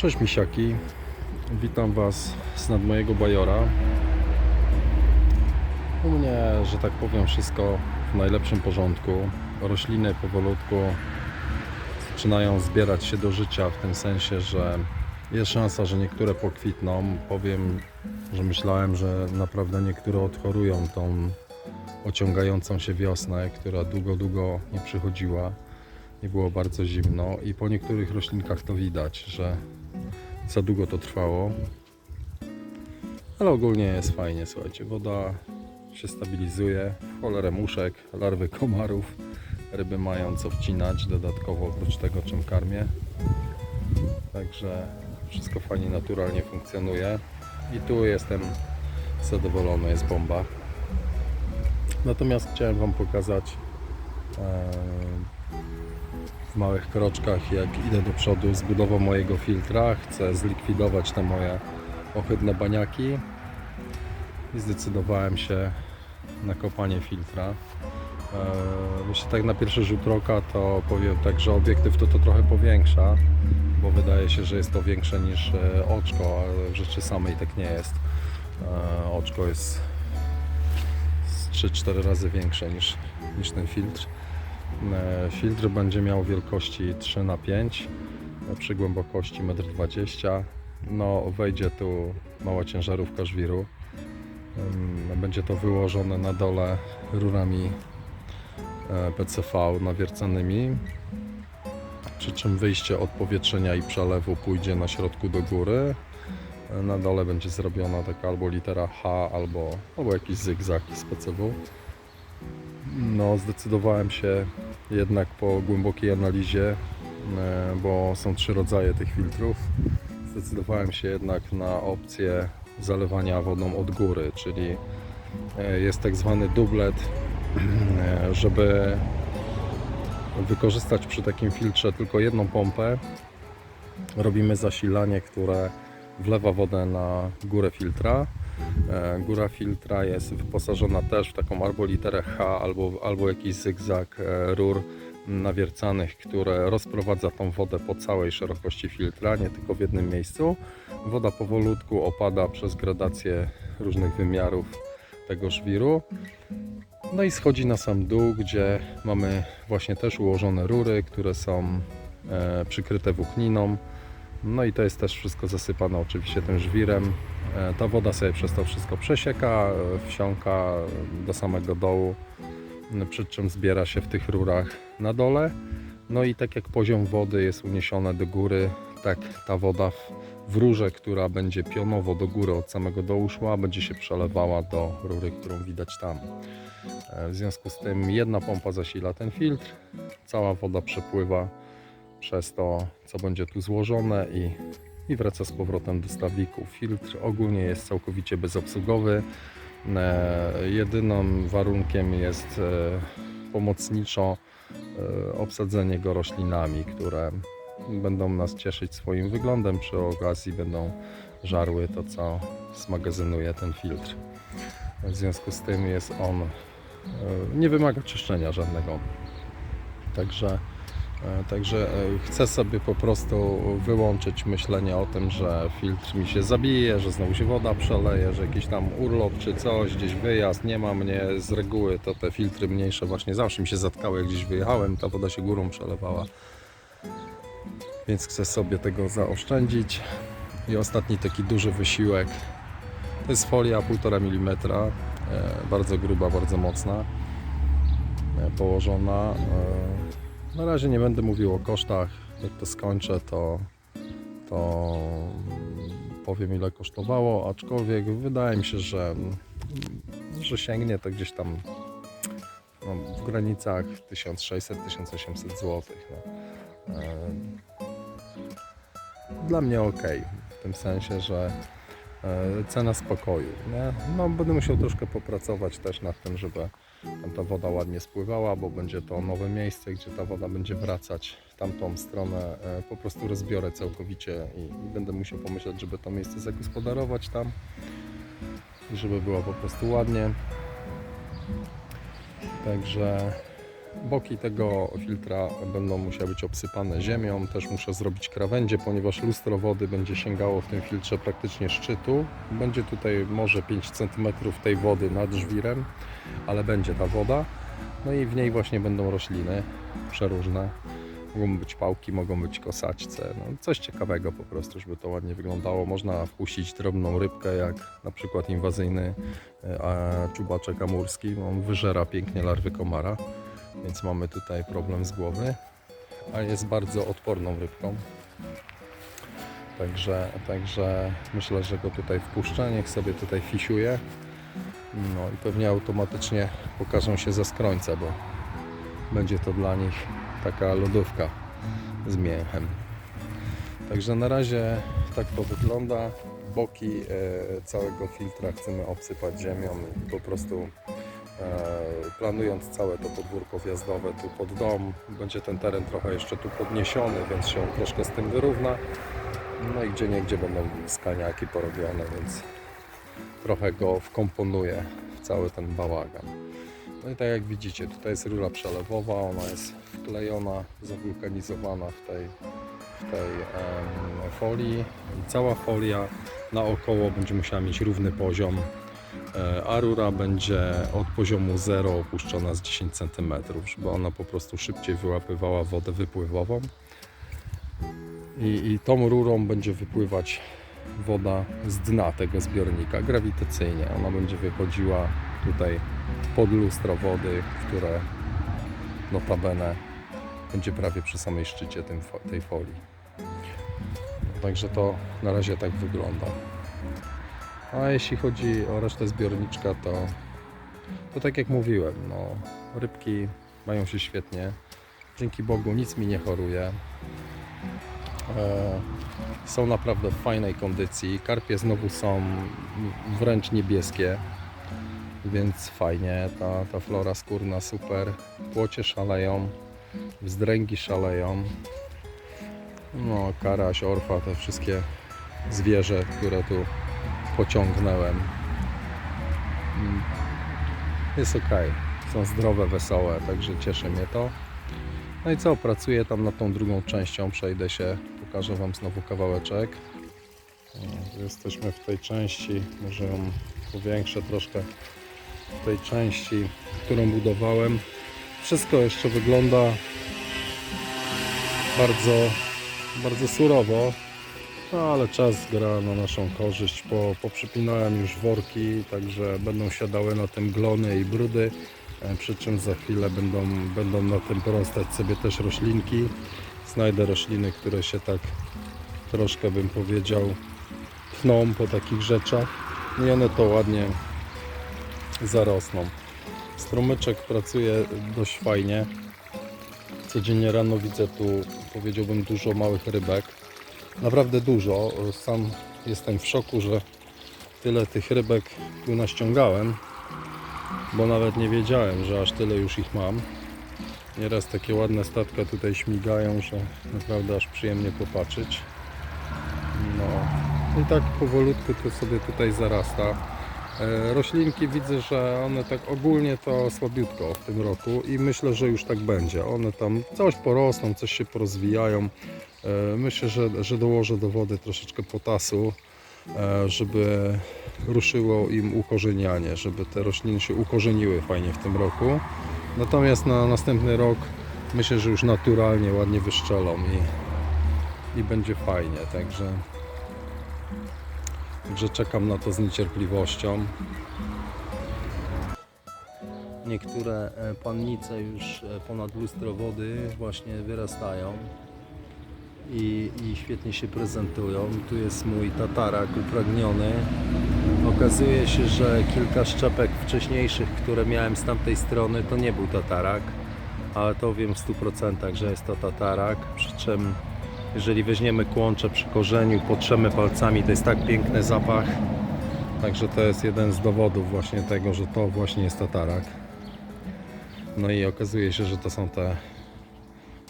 Cześć misiaki, witam Was z nad mojego bajora. U mnie, że tak powiem, wszystko w najlepszym porządku. Rośliny powolutku zaczynają zbierać się do życia w tym sensie, że jest szansa, że niektóre pokwitną. Powiem, że myślałem, że naprawdę niektóre odchorują tą ociągającą się wiosnę, która długo, długo nie przychodziła. Nie było bardzo zimno i po niektórych roślinkach to widać, że za długo to trwało. Ale ogólnie jest fajnie, słuchajcie, woda się stabilizuje, cholerę muszek, larwy komarów, ryby mają co wcinać dodatkowo oprócz tego czym karmię. Także wszystko fajnie, naturalnie funkcjonuje i tu jestem zadowolony, jest bomba. Natomiast chciałem Wam pokazać w małych kroczkach, jak idę do przodu z budową mojego filtra. Chcę zlikwidować te moje ohydne baniaki i zdecydowałem się na kopanie filtra. Eee, Jeśli tak na pierwszy rzut oka, to powiem tak, że obiektyw to to trochę powiększa, bo wydaje się, że jest to większe niż e, oczko, ale w rzeczy samej tak nie jest. Eee, Oczko jest z 3-4 razy większe niż, niż ten filtr. E, Filtr będzie miał wielkości 3 na 5 e, przy głębokości 1,20 m. No, wejdzie tu mała ciężarówka żwiru. Będzie to wyłożone na dole rurami e, PCV nawiercanymi. Przy czym wyjście od powietrzenia i przelewu pójdzie na środku do góry. Na dole będzie zrobiona taka albo litera H, albo, albo jakiś zygzak z PCW. No, zdecydowałem się jednak po głębokiej analizie, e, bo są trzy rodzaje tych filtrów. Zdecydowałem się jednak na opcję zalewania wodą od góry, czyli e, jest tak zwany dublet, e, żeby wykorzystać przy takim filtrze tylko jedną pompę. Robimy zasilanie, które wlewa wodę na górę filtra. E, Góra filtra jest wyposażona też w taką albo literę H, albo, albo jakiś zygzak e, rur nawiercanych, które rozprowadza tą wodę po całej szerokości filtra, nie tylko w jednym miejscu. Woda powolutku opada przez gradację różnych wymiarów tego żwiru. No i schodzi na sam dół, gdzie mamy właśnie też ułożone rury, które są e, przykryte włókniną. No i to jest też wszystko zasypane oczywiście tym żwirem. E, Ta woda sobie przez to wszystko przesieka, e, wsiąka do samego dołu, przy czym zbiera się w tych rurach na dole. No i tak jak poziom wody jest uniesiony do góry, tak ta woda w, w rurze, która będzie pionowo do góry od samego dołu szła, będzie się przelewała do rury, którą widać tam. E, W związku z tym jedna pompa zasila ten filtr, cała woda przepływa przez to, co będzie tu złożone i, i wraca z powrotem do stawików. Filtr ogólnie jest całkowicie bezobsługowy. E, jedynym warunkiem jest e, pomocniczo e, obsadzenie go roślinami, które będą nas cieszyć swoim wyglądem. Przy okazji będą żarły to, co zmagazynuje ten filtr. W związku z tym jest on, nie wymaga czyszczenia żadnego. Także Także e, chcę sobie po prostu wyłączyć myślenie o tym, że filtr mi się zabije, że znowu się woda przeleje, że jakiś tam urlop czy coś, gdzieś wyjazd, nie ma mnie z reguły, to te filtry mniejsze właśnie zawsze mi się zatkały, jak gdzieś wyjechałem, ta woda się górą przelewała. Więc chcę sobie tego zaoszczędzić. I ostatni taki duży wysiłek to jest folia 1,5 mm, e, bardzo gruba, bardzo mocna, e, położona. Na razie nie będę mówił o kosztach. Jak to skończę, to, to powiem ile kosztowało, aczkolwiek wydaje mi się, że, że sięgnie to gdzieś tam no, w granicach 1600-1800 zł. No. E, Dla mnie ok, w tym sensie, że e, cena spokoju. Nie? No, będę musiał troszkę popracować też nad tym, żeby tam ta woda ładnie spływała, bo będzie to nowe miejsce, gdzie ta woda będzie wracać w tamtą stronę. E, Po prostu rozbiorę całkowicie i, i będę musiał pomyśleć, żeby to miejsce zagospodarować tam żeby było po prostu ładnie. Także Boki tego filtra będą musiały być obsypane ziemią. Też muszę zrobić krawędzie, ponieważ lustro wody będzie sięgało w tym filtrze praktycznie szczytu. Będzie tutaj może 5 cm tej wody nad żwirem, ale będzie ta woda. No i w niej właśnie będą rośliny przeróżne. Mogą być pałki, mogą być kosaczce. No, coś ciekawego po prostu, żeby to ładnie wyglądało. Można wpuścić drobną rybkę, jak na przykład inwazyjny e, czubaczek amurski. On wyżera pięknie larwy komara, więc mamy tutaj problem z głowy. A jest bardzo odporną rybką. Także, także myślę, że go tutaj wpuszczę, niech sobie tutaj fisiuje. No i pewnie automatycznie pokażą się ze skrońca, bo będzie to dla nich taka lodówka z mięchem. Także na razie tak to wygląda. Boki e, całego filtra chcemy obsypać ziemią i po prostu planując całe to podwórko wjazdowe tu pod dom, będzie ten teren trochę jeszcze tu podniesiony, więc się troszkę z tym wyrówna. No i gdzie niegdzie będą skaniaki porobione, więc trochę go wkomponuję w cały ten bałagan. No i tak jak widzicie, tutaj jest rura przelewowa, ona jest wklejona, zawulkanizowana w tej, w tej em, folii i cała folia naokoło będzie musiała mieć równy poziom, e, a rura będzie od poziomu 0 opuszczona z 10 cm, żeby ona po prostu szybciej wyłapywała wodę wypływową. I, I tą rurą będzie wypływać woda z dna tego zbiornika grawitacyjnie. Ona będzie wychodziła tutaj pod lustro wody, które notabene będzie prawie przy samej szczycie tej folii. Także to na razie tak wygląda. A jeśli chodzi o resztę zbiorniczka, to, to tak jak mówiłem, no, rybki mają się świetnie. Dzięki Bogu nic mi nie choruje. E, są naprawdę w fajnej kondycji. Karpie znowu są wręcz niebieskie, więc fajnie. Ta, ta flora skórna super. Płocie szaleją, wzdręgi szaleją. No, karaś, orfa, te wszystkie zwierzę, które tu pociągnąłem. Mm, Jest ok. Są zdrowe, wesołe, także cieszy mnie to. No i co, pracuję tam nad tą drugą częścią, przejdę się, pokażę Wam znowu kawałeczek. O, Jesteśmy w tej części, może ją powiększę troszkę, w tej części, którą budowałem. Wszystko jeszcze wygląda bardzo, bardzo surowo, no ale czas gra na naszą korzyść. Po, poprzypinałem już worki, także będą siadały na tym glony i brudy. E, Przy czym za chwilę będą, będą na tym porastać sobie też roślinki. Znajdę rośliny, które się tak troszkę bym powiedział tną po takich rzeczach i one to ładnie zarosną. Strumyczek pracuje dość fajnie. Codziennie rano widzę tu, powiedziałbym, dużo małych rybek. Naprawdę dużo. Sam jestem w szoku, że tyle tych rybek tu naściągałem bo nawet nie wiedziałem, że aż tyle już ich mam. Nieraz takie ładne statka tutaj śmigają, że naprawdę aż przyjemnie popatrzeć. No i tak powolutku to sobie tutaj zarasta. E, Roślinki widzę, że one tak ogólnie to słabiutko w tym roku i myślę, że już tak będzie. One tam coś porosną, coś się porozwijają. E, Myślę, że, że dołożę do wody troszeczkę potasu, e, żeby ruszyło im ukorzenianie, żeby te rośliny się ukorzeniły fajnie w tym roku. Natomiast na następny rok myślę, że już naturalnie ładnie wyszczelą i, i będzie fajnie, także, także czekam na to z niecierpliwością. Niektóre e, pannice już ponad lustro wody właśnie wyrastają i, i świetnie się prezentują. Tu jest mój tatarak upragniony. Okazuje się, że kilka szczepek wcześniejszych, które miałem z tamtej strony, to nie był tatarak, ale to wiem w 100%, że jest to tatarak. Przy czym, jeżeli weźmiemy kłącze przy korzeniu, potrzemy palcami, to jest tak piękny zapach. Także to jest jeden z dowodów właśnie tego, że to właśnie jest tatarak. No i okazuje się, że to są te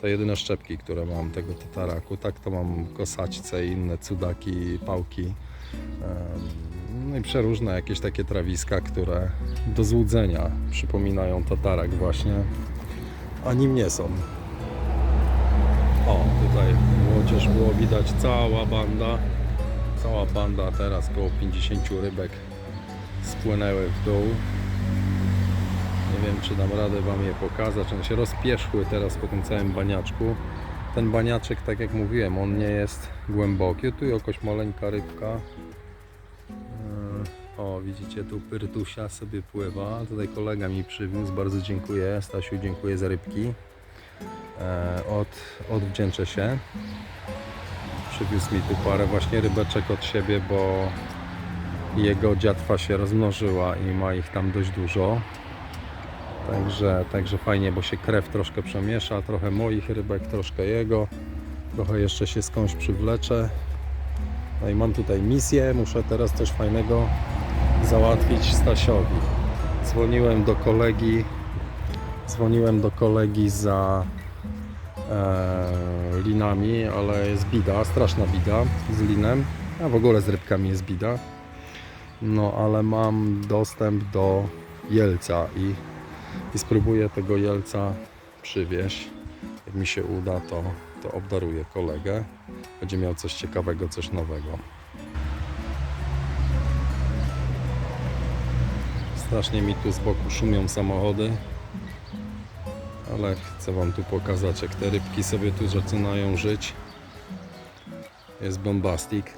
te jedyne szczepki, które mam tego tataraku. Tak to mam kosaćce i inne cudaki, pałki. No i przeróżne jakieś takie trawiska, które do złudzenia przypominają tatarak właśnie. a nim nie są. O, tutaj młodzież było widać, cała banda, cała banda, teraz około 50 rybek spłynęły w dół. Nie wiem, czy dam radę Wam je pokazać. One się rozpieszły teraz po tym całym baniaczku. Ten baniaczek, tak jak mówiłem, on nie jest głęboki. Tu jakaś maleńka rybka. Yy, O, widzicie, tu pyrtusia sobie pływa. Tutaj kolega mi przywiózł, bardzo dziękuję. Stasiu, dziękuję za rybki. E, Od, odwdzięczę się. Przywiózł mi tu parę właśnie rybeczek od siebie, bo jego dziatwa się rozmnożyła i ma ich tam dość dużo. Także, także fajnie, bo się krew troszkę przemiesza, trochę moich rybek, troszkę jego. Trochę jeszcze się skądś przywleczę. No i mam tutaj misję, muszę teraz coś fajnego załatwić Stasiowi. Dzwoniłem do kolegi, dzwoniłem do kolegi za e, linami, ale jest bida, straszna bida z linem, a w ogóle z rybkami jest bida. No ale mam dostęp do Jelca i, i spróbuję tego Jelca przywieźć. Jak mi się uda, to, to obdaruję kolegę. Będzie miał coś ciekawego, coś nowego. Strasznie mi tu z boku szumią samochody. Ale chcę Wam tu pokazać, jak te rybki sobie tu zaczynają żyć. Jest bombastik.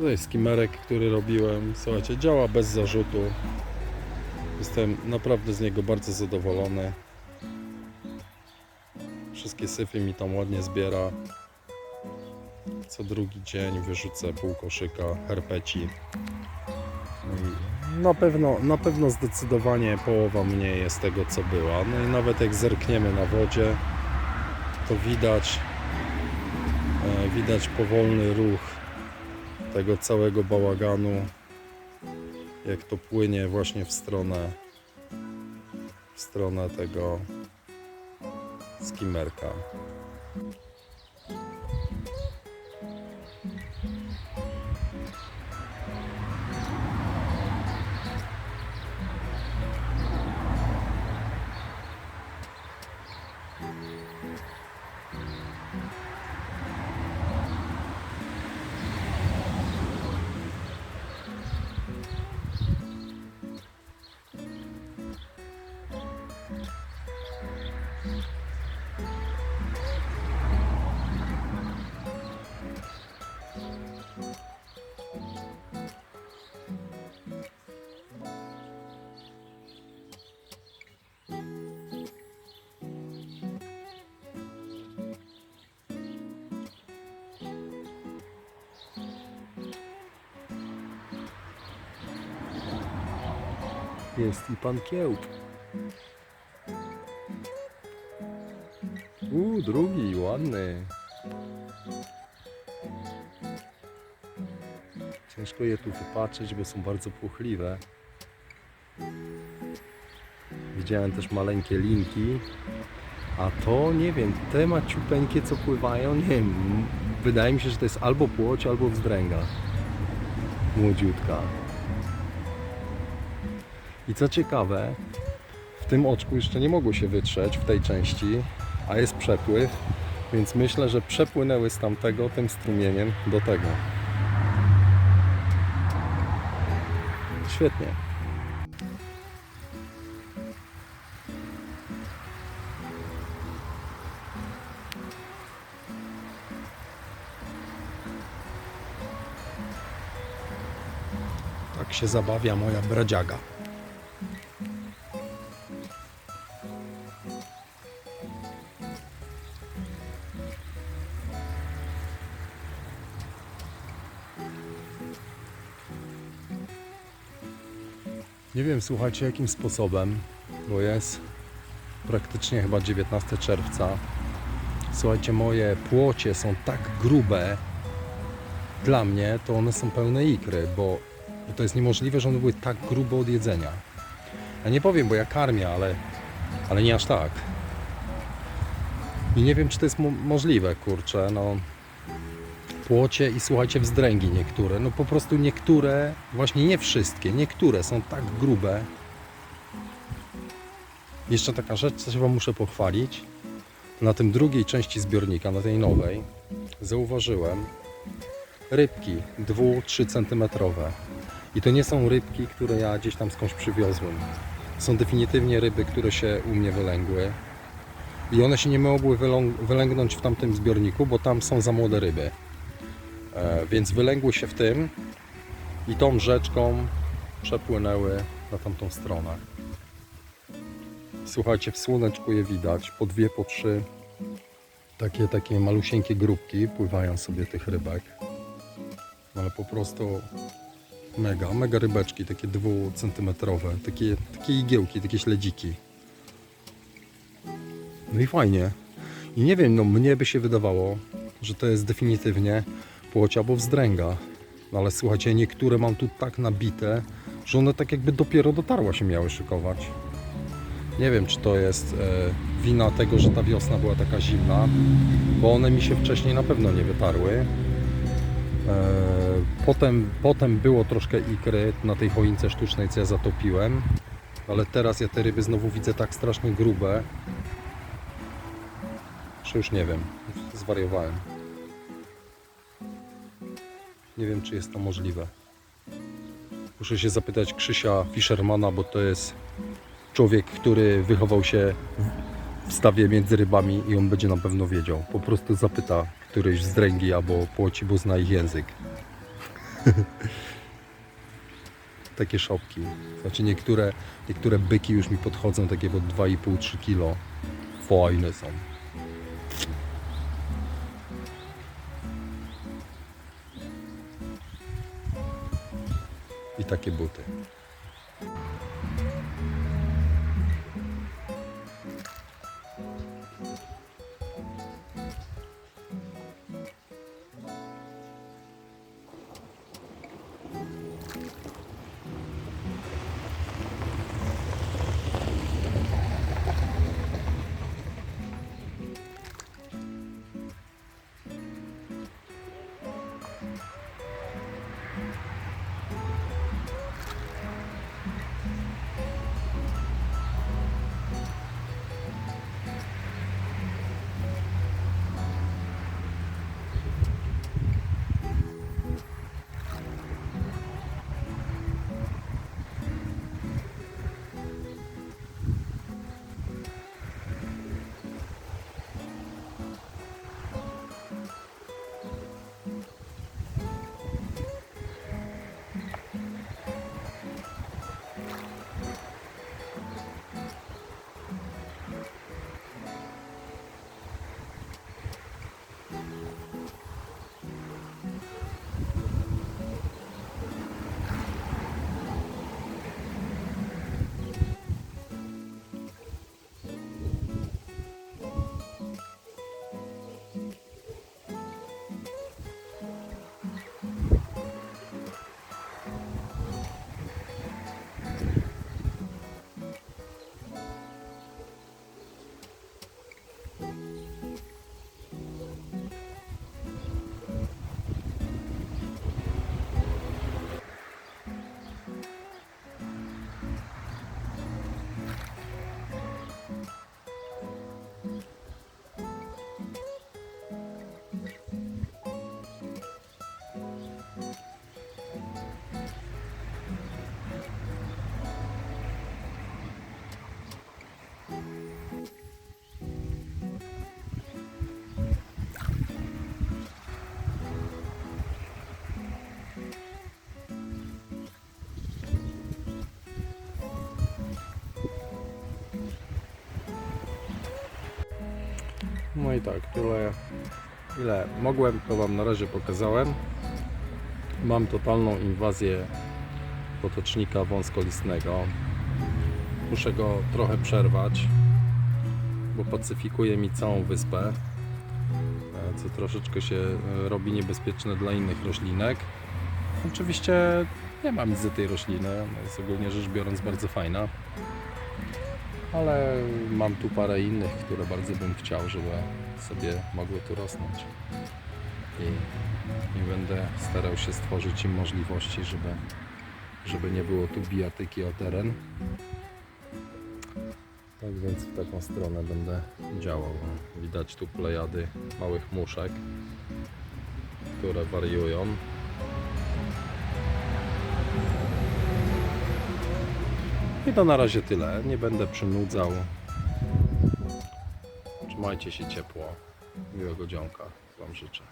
To jest skimerek, który robiłem. Słuchajcie, działa bez zarzutu. Jestem naprawdę z niego bardzo zadowolony. Wszystkie syfy mi tam ładnie zbiera. Co drugi dzień wyrzucę pół koszyka herpeci. No na pewno, na pewno zdecydowanie połowa mniej jest tego co była. No i nawet jak zerkniemy na wodzie, to widać e, widać powolny ruch tego całego bałaganu, jak to płynie właśnie w stronę w stronę tego skimerka. Jest i pan kiełb. Uuu, drugi, ładny. Ciężko je tu wypatrzeć, bo są bardzo płochliwe. Widziałem też maleńkie linki. A to nie wiem, te maciupeńkie co pływają, nie wiem. Wydaje mi się, że to jest albo płoć, albo wzdręga. Młodziutka. I co ciekawe, w tym oczku jeszcze nie mogło się wytrzeć w tej części, a jest przepływ, więc myślę, że przepłynęły z tamtego tym strumieniem do tego. Świetnie. Tak się zabawia moja bradziaga. Słuchajcie, jakim sposobem, bo jest praktycznie chyba 19 czerwca. Słuchajcie, moje płocie są tak grube dla mnie, to one są pełne ikry, bo to jest niemożliwe, że one były tak grube od jedzenia. Ja nie powiem, bo ja karmię, ale, ale nie aż tak. I nie wiem, czy to jest mo- możliwe, kurczę, no. Płocie i słuchajcie, wzdręgi niektóre. No po prostu niektóre, właśnie nie wszystkie, niektóre są tak grube, Jeszcze taka rzecz, co się Wam muszę pochwalić. Na tym drugiej części zbiornika, na tej nowej, zauważyłem rybki 2-3 cm. I to nie są rybki, które ja gdzieś tam skądś przywiozłem. Są definitywnie ryby, które się u mnie wylęgły. I one się nie mogły wylęgnąć w tamtym zbiorniku, bo tam są za młode ryby. E, więc wylęgły się w tym i tą rzeczką przepłynęły na tamtą stronę. Słuchajcie, w słoneczku je widać, po dwie, po trzy takie, takie malusieńkie grupki pływają sobie tych rybek. Ale po prostu mega, mega rybeczki, takie dwucentymetrowe, takie, takie igiełki, takie śledziki. No i fajnie. I nie wiem, no mnie by się wydawało, że to jest definitywnie płoć albo wzdręga. No ale słuchajcie, niektóre mam tu tak nabite, że one tak jakby dopiero dotarła się miały szykować. Nie wiem, czy to jest e, wina tego, że ta wiosna była taka zimna, bo one mi się wcześniej na pewno nie wytarły. E, potem, potem było troszkę ikry na tej choince sztucznej, co ja zatopiłem, ale teraz ja te ryby znowu widzę tak strasznie grube, że już nie wiem, zwariowałem. Nie wiem, czy jest to możliwe. Muszę się zapytać Krzysia Fischermana, bo to jest człowiek, który wychował się w stawie między rybami i on będzie na pewno wiedział. Po prostu zapyta któryś z dręgi albo płoci, bo zna ich język. Takie szopki. Znaczy niektóre, niektóre byki już mi podchodzą takie po 2,5-3 kilo. Fajne są. I takie buty. No i tak, tyle ile mogłem, to Wam na razie pokazałem. Mam totalną inwazję potocznika wąskolistnego. Muszę go trochę przerwać, bo pacyfikuje mi całą wyspę, co troszeczkę się e, robi niebezpieczne dla innych roślinek. Oczywiście nie mam nic do tej rośliny, jest ogólnie rzecz biorąc bardzo fajna ale mam tu parę innych, które bardzo bym chciał, żeby sobie mogły tu rosnąć. I, i będę starał się stworzyć im możliwości, żeby, żeby nie było tu bijatyki o teren. Tak więc w taką stronę będę działał. Widać tu plejady małych muszek, które wariują. I to na razie tyle. Nie będę przynudzał. Trzymajcie się ciepło. Miłego dzionka Wam życzę.